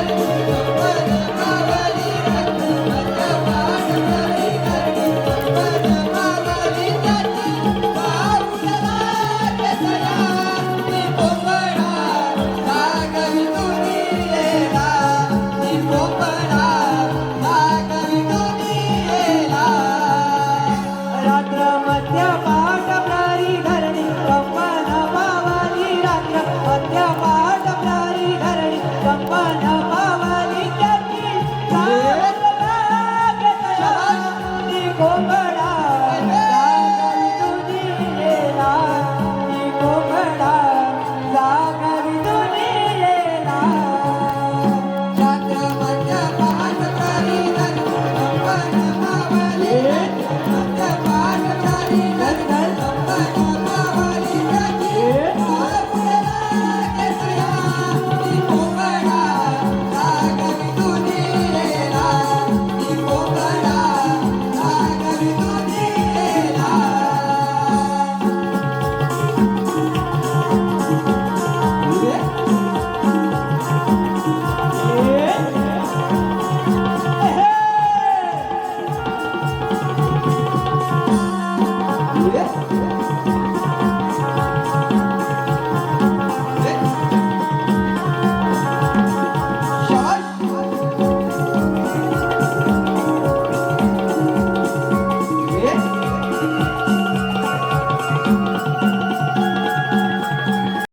मध्य पाठ प्रारीरणी पप्पा राज्र मध्य पाठ प्रारीरणी पद 我们。